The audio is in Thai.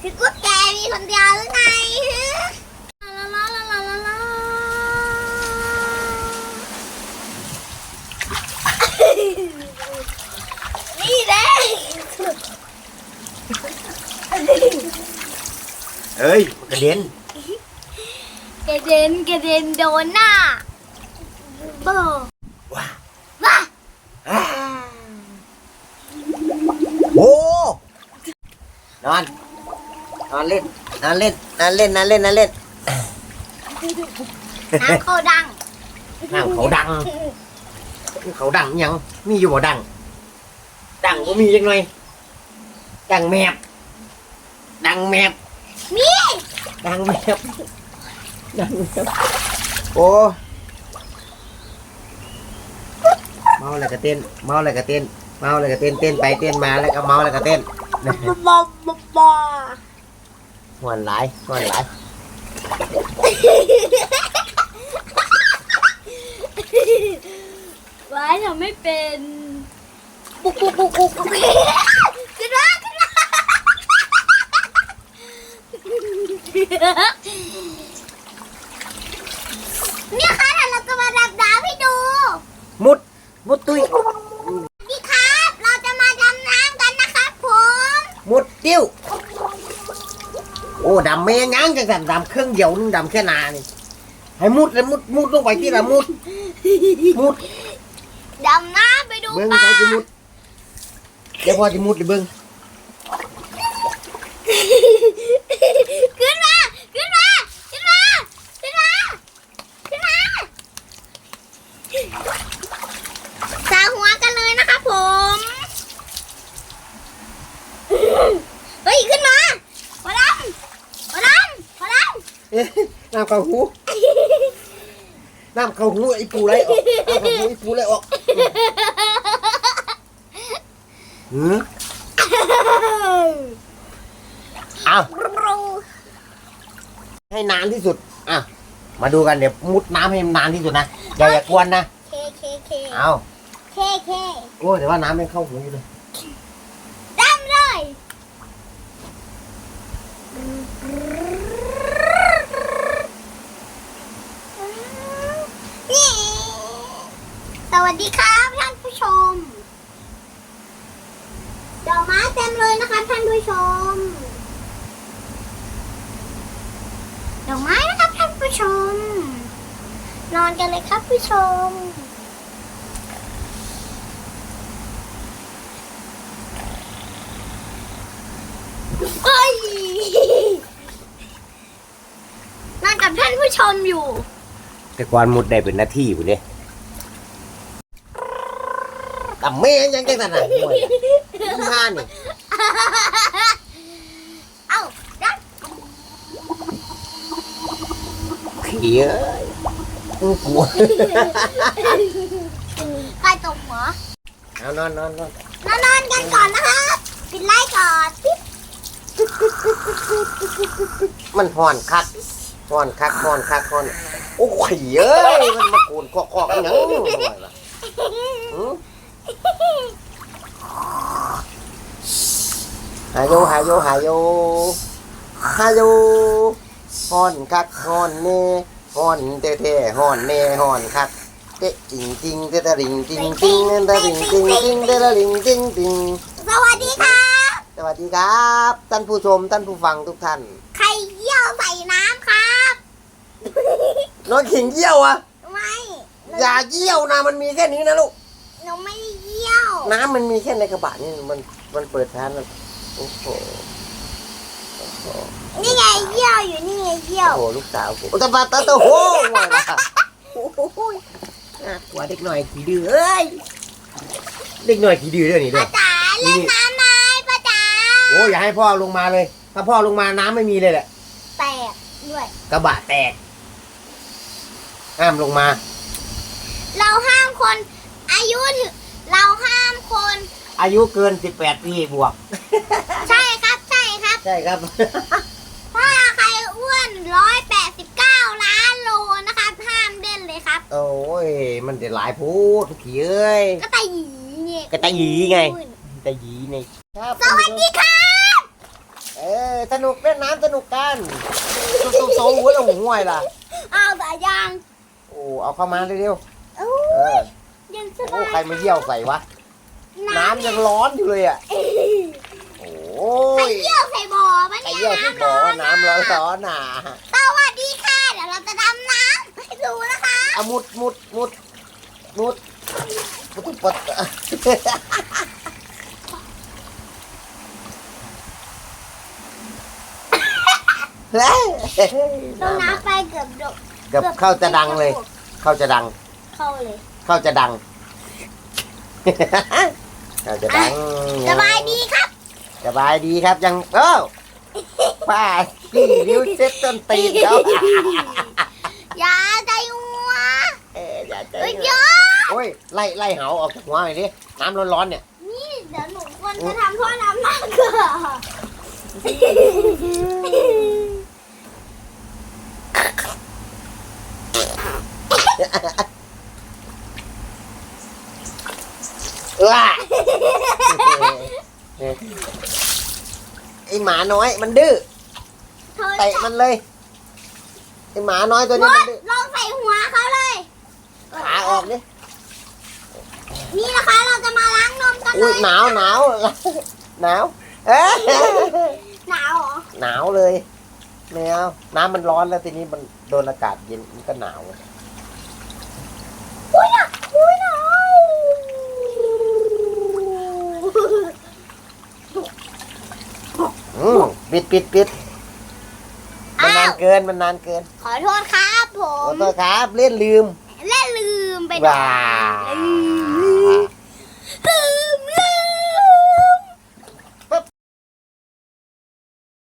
คือกูแกมีคนเดียวหรือไงลาลาลาลาลาลานี่แหละเอ้ยมันกระเด็นกระเด็นกระเด็นโดนหน้าโบว้าว้าอ่าโอ้ นอน นอนเล่น นอนเล่น นอนเล่น นอนเล่น นอนเล่น น้ำเขาดังน้ำเขาดัง เขาดังยัง มีอยู่บ่ดัง ดังก็มีจังหน่อย ดังแมบ ดังแมบ มีดังแมบ ดังแมบ โอ้เมาแล้วก็เต้น เมาแล้วก็เต้น เมาแล้วก็เต้น เต้นไปเต้นมาแล้วก็เมาแล้วก็เต้น บอบอบอหวนหลายหวนหลายไว้ทำไม่เป็นปุกปุกปุกปุกปุกขึ้นมาขึ้นมาเนี่ยค่ะเดี๋ยวเราจะมาดำน้ำให้ดู มุด มุดตุ้ย นี่ครับ เราจะมาดำน้ำกันนะครับผม มุดติ้ว โอ้ดำไม่ยังจังสันดำเครื่องเดียวนึงดำแค่นานี่ให้มุดเลยมุดมุดลงไปที่ละมุดมุดดำน้ำไปดูเบิ้งปลาเขาจะมุดเดี๋ยวพอจะมุดเลยเบิ้ง ขึ้นมาขึ้นมาขึ้นมาขึ้นมาขึ้นมาสาหัวกันเลยนะครับผมเฮ้ยขึ้นมาพอดำพอดำพอดำ เอ๊ะ น้ำเข้าหูน้ำเข้าหูไอ้ปูไรออกน้ำเข้าหูไอ้ปูไรออกหือเอาให้นานที่สุด อะ มาดูกันเดี๋ยวมุดน้ำให้มันนานที่สุดนะอย่าอย่ากวนนะ เคเคเคเอาเคเคโอ้ยแต่ว่าน้ำไม่เข้าหูอยู่เลย ดำเลยนี่ส วัสดีครับท่านผู้ชม ดอกไม้เต็มเลยนะคะท่านผู้ชม ดอกไม้นะครับท่านผู้ชม นอนกันเลยครับผู้ชมเอ้ยนอนกับท่านผู้ชมอยู่ แต่ก่อนมุดได้เป็นหน้าที่อยู่เนี่ย แต่แม่ยังจังสันน่ะโอ้ยห้านี่เอ้าดันขี้เอ้ยกูกลัวใครตกหัวเอานอนนอนนอนมานอนกันก่อนนะครับปิดไลท์ก่อนปิ๊บมันห่อนคักห่อนคักห่อนคักห่อนโอ้ยเอ้ยมันมาโกนคอกคอกๆอหยังหน่อยล่ะ หือหายโยหายโยหายโยหายโยห่อนคักห่อนเน่ห่อนเท่ๆห่อนเน่ห่อนคักเตะจริงจริงเตะตะริงจริงจริงเตะตะริงจริงจริงเตะตะริงจริงจริงสวัสดีครับสวัสดีครับท่านผู้ชมท่านผู้ฟังทุกท่าน ใครเยี่ยวใส่น้ำครับน้องขิงเยี่ยวอะไม่อย่าเยี่ยวนะมันมีแค่นี้นะลูก หนูไม่ได้เยี่ยว น้ำมันมีแค่ในกระบะนี่มันมันเปิดทานแล้วโอ้โหโอ้โหนี่ไงเยี่ยวอยู่นี่ไงเยี่ยวโอ้โหลูกสาวกูโอ้ตะบะตะตะโหว่าล่ะโอ้โหน่ากลัวเด็กหน่อยขี้ดื้อเอ้ยเด็กหน่อยขี้ดื้อเด้วยนี่เด้ป้าอ จ๋าเล่นน้ำไหมป้าจ๋าโอ้อย่าให้พ่อลงมาเลย ถ้าพ่อลงมาน้ำไม่มีเลยแหละแตกด้วย กระบะแตกห้ามลงมา เราห้ามคน อายุถึงเราห้ามคน อายุเกิน 18 ปีบวก ใช่ครับใช่ครับ ใช่ครับ ถ้าใครอ้วนร้อยแปดสิบเก้าล้านโลนะครับ ห้ามเล่นเลยครับ โอ้ย มันจะหลายพูดขี้เอ้ย ก็ตาหยีเนี่ยก็ตาหยีไงแต่หยีในครับสวัสดีครับ เออ สนุกเล่นน้ำสนุกกันสู้ๆโซ่หัวลงห่วยล่ะ เอาแต่ยัง โอ้ เอาเข้ามาเร็วโอ้ๆเออ ยยังสโอ้บายใครมาเยี่ยวใส่วะ น้ำยังร้อนอยู่เลยอะ โอ้ใครยเยี่ยวใส่บ่อปะใครเนี่ยเยี่ยวที่บอกว่าน้ำร้อนร้อนๆน่ะสวัสดีค่ะ เดี๋ยวเราจะดำน้ำให้ดูนะคะเอามุดมุดมุดมุดมุดปดลงน้ำไปเกือบดเกือบเข้าจะดังเลย เข้าจะดัง เข้าเลย เข้าจะดัง เข้าจะดังสบายดีครับ สบายดีครับยังเออป้าพี่นิ้วเซ็ตต้นตีนเขาอย่าใจหัวเอออย่าเจอเอ้ยเยอะโอ้ยไล่ไล่เหาออกจากหัวหน่อยดิน้ำร้อนๆเนี่ยนี่เดี๋ยวหนูควรจะทำท่อน้ำมากเกิน ว้าไอหมาน้อยมันดื้อเธอเตะมันเลยไอหมาน้อยตัวมนี้มันดดื้อลองใส่หัวเขาเลยขาออกดินี่นะคะเราจะมาล้างนมกันเลอุ้ยยหนาวหนาวหนาวเอ๊ะหนาวเหรอหนาวเลยแมวน้ำมันร้อนแล้วทีนี้มันโดนอากาศเย็นมันก็หนาว อุ้ยหนาวอุ้ยหนาว อืมปิดปิดปิดมันานอ้านวเกินมันนานเกิน ขอโทษครับผขอม โทษครับ เล่นลืม และลืมไปว้าลืม